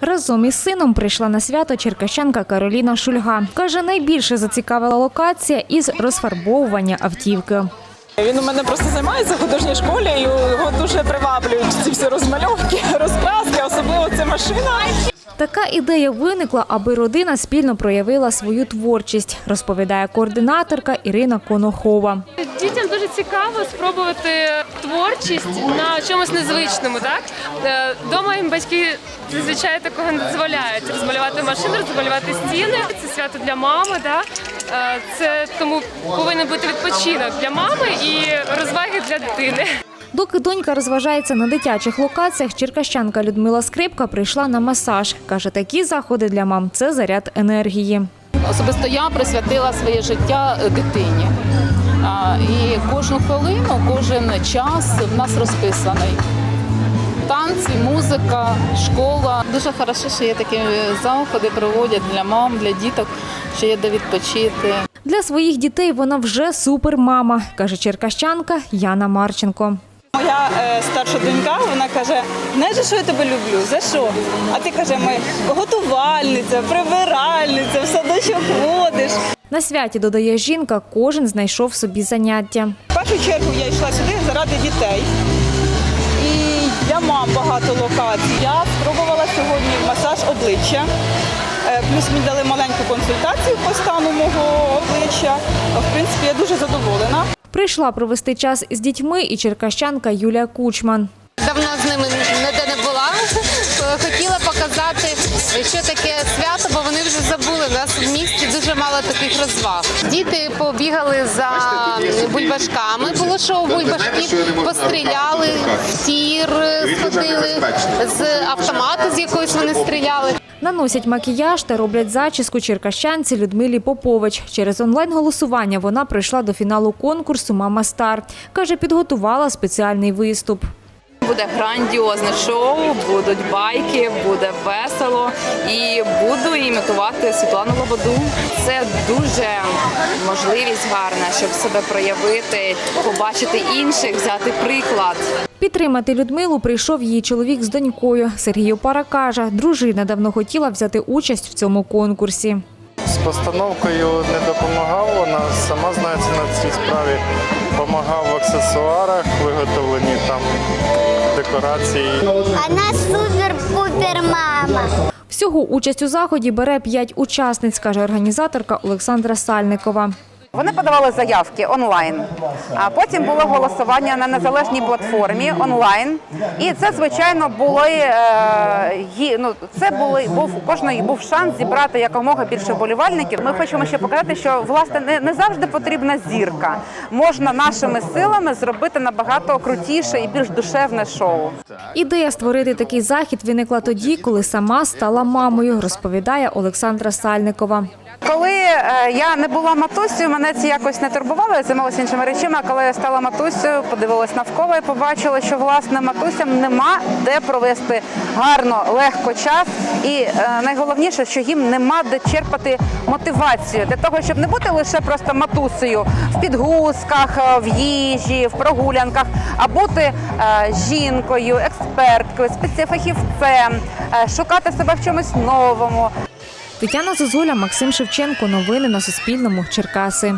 Разом із сином прийшла на свято черкащанка Кароліна Шульга. Каже, найбільше зацікавила локація із розфарбовування автівки. Він у мене просто займається в художній школі, і його дуже приваблюють ці всі розмальовки, розкраски, особливо ця машина. Така ідея виникла, аби родина спільно проявила свою творчість, розповідає координаторка Ірина Конохова. Дітям дуже цікаво спробувати творчість на чомусь незвичному. Так Е, дома їм батьки зазвичай такого не дозволяють розмалювати машину, розмалювати стіни. Це свято для мами. Да? Е, Це тому повинен бути відпочинок для мами і розваги для дитини. Доки донька розважається на дитячих локаціях, черкащанка Людмила Скрипка прийшла на масаж. Каже, такі заходи для мам це заряд енергії. Особисто я присвятила своє життя дитині. І кожну хвилину, кожен час в нас розписаний. Танці, музика, школа. Дуже хорошо, що є такі заходи, проводять для мам, для діток, що є де відпочити. Для своїх дітей вона вже супермама, каже черкащанка Яна Марченко. Моя е, старша донька, вона каже: знаєш, що я тебе люблю? За що? А ти каже, ми готувальниця, прибиральниця, в садочок водиш. На святі додає жінка, кожен знайшов собі заняття. В першу чергу я йшла сюди заради дітей. І для мам багато локацій. Я спробувала сьогодні масаж обличчя. Е, Плюс мені дали маленьку консультацію по стану мого обличчя. В принципі, я дуже задоволена. Прийшла провести час з дітьми і черкащанка Юлія Кучман. Що таке свято, бо вони вже забули. У нас в місті дуже мало таких розваг. Діти побігали за бульбашками. Було шоу бульбашків, постріляли, в тір сходили з автомату, з якоїсь вони стріляли. Наносять макіяж та роблять зачіску черкащанці Людмилі Попович. Через онлайн-голосування вона прийшла до фіналу конкурсу Мама Стар. Каже, підготувала спеціальний виступ. Буде грандіозне шоу, будуть байки, буде весело і буду імітувати Світлану Лободу. Це дуже можливість гарна, щоб себе проявити, побачити інших, взяти приклад. Підтримати Людмилу прийшов її чоловік з донькою. Сергій Опара каже, дружина давно хотіла взяти участь в цьому конкурсі. З постановкою не допомагав, вона сама знається на цій справі. Помагав в аксесуарах, виготовлені там декорації. Вона супер-пупер мама. Всього участь у заході бере п'ять учасниць, каже організаторка Олександра Сальникова. Вони подавали заявки онлайн, а потім було голосування на незалежній платформі онлайн. І це, звичайно, були е, ну, це були був кожної був шанс зібрати якомога більше болівальників. Ми хочемо ще показати, що власне не, не завжди потрібна зірка. Можна нашими силами зробити набагато крутіше і більш душевне шоу. Ідея створити такий захід виникла тоді, коли сама стала мамою, розповідає Олександра Сальникова. Коли е, я не була матусею, мене це якось не турбувало, я займалася іншими речами. А коли я стала матусею, подивилась навколо і побачила, що власне матусям нема де провести гарно, легко час. І е, найголовніше, що їм нема де черпати мотивацію для того, щоб не бути лише просто матусею в підгузках, е, в їжі, в прогулянках, а бути жінкою, експерткою, спеціфахівцем, е, шукати себе в чомусь новому. Тетяна Зозуля, Максим Шевченко. Новини на Суспільному. Черкаси.